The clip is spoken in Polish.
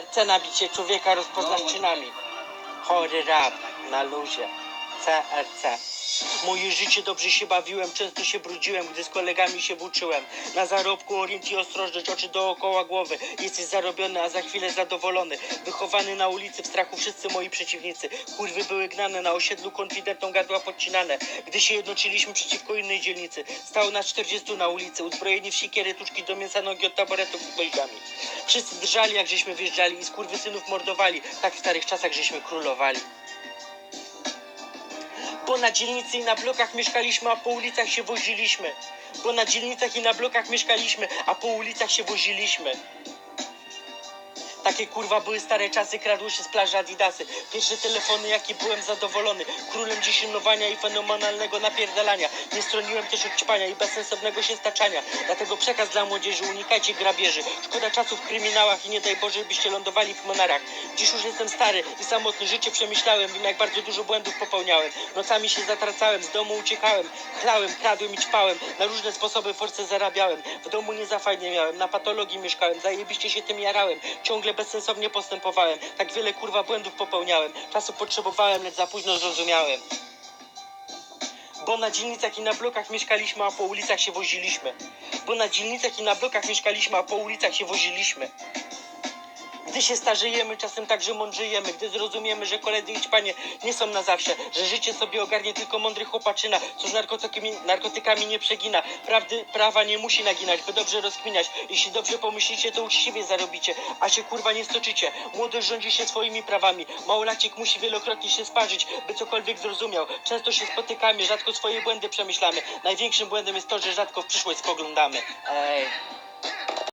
RC na bicie człowieka rozpoznasz czynami. Chory rap na luzie. CRC. Moje życie dobrze się bawiłem, często się brudziłem, gdy z kolegami się włóczyłem. Na zarobku orient i ostrożność, oczy dookoła głowy. Jesteś zarobiony, a za chwilę zadowolony. Wychowany na ulicy, w strachu wszyscy moi przeciwnicy. Kurwy były gnane, na osiedlu konfidentom gardła podcinane. Gdy się jednoczyliśmy przeciwko innej dzielnicy. Stało nas 40 na ulicy, uzbrojeni w sikiery, tuczki do mięsa, nogi od taboretów z gwoździami. Wszyscy drżali, jak żeśmy wjeżdżali i skurwysynów mordowali. Tak w starych czasach żeśmy królowali. Bo na dzielnicy i na blokach mieszkaliśmy, a po ulicach się woziliśmy. Bo na dzielnicach i na blokach mieszkaliśmy, a po ulicach się woziliśmy. Takie kurwa były stare czasy, kradły się z plaży Adidasy. Pierwsze telefony, jakie byłem zadowolony. Królem dziesiętnowania i fenomenalnego napierdalania. Nie stroniłem też od ćpania i bezsensownego się staczania. Dlatego przekaz dla młodzieży, unikajcie grabieży. Szkoda czasu w kryminałach i nie daj Boże, byście lądowali w monarach. Dziś już jestem stary i samotny, życie przemyślałem. Wiem, jak bardzo dużo błędów popełniałem. Nocami się zatracałem, z domu uciekałem. Chlałem, kradłem i ćpałem. Na różne sposoby force zarabiałem. W domu nie za fajnie miałem, na patologii mieszkałem. Zajebiście się tym jarałem. Ciągle bezsensownie postępowałem. Tak wiele kurwa błędów popełniałem. Czasu potrzebowałem, lecz za późno zrozumiałem. Bo na dzielnicach i na blokach mieszkaliśmy, a po ulicach się woziliśmy. Bo na dzielnicach i na blokach mieszkaliśmy, a po ulicach się woziliśmy. Gdy się starzejemy, czasem także mądrzejemy, gdy zrozumiemy, że koledzy i panie nie są na zawsze, że życie sobie ogarnie tylko mądry chłopaczyna, co z narkotykami, narkotykami nie przegina. Prawdy prawa nie musi naginać, by dobrze rozkminiać. Jeśli dobrze pomyślicie, to uczciwie zarobicie, a się kurwa nie stoczycie. Młodość rządzi się swoimi prawami. Małolacik musi wielokrotnie się sparzyć, by cokolwiek zrozumiał. Często się spotykamy, rzadko swoje błędy przemyślamy. Największym błędem jest to, że rzadko w przyszłość spoglądamy. Ej.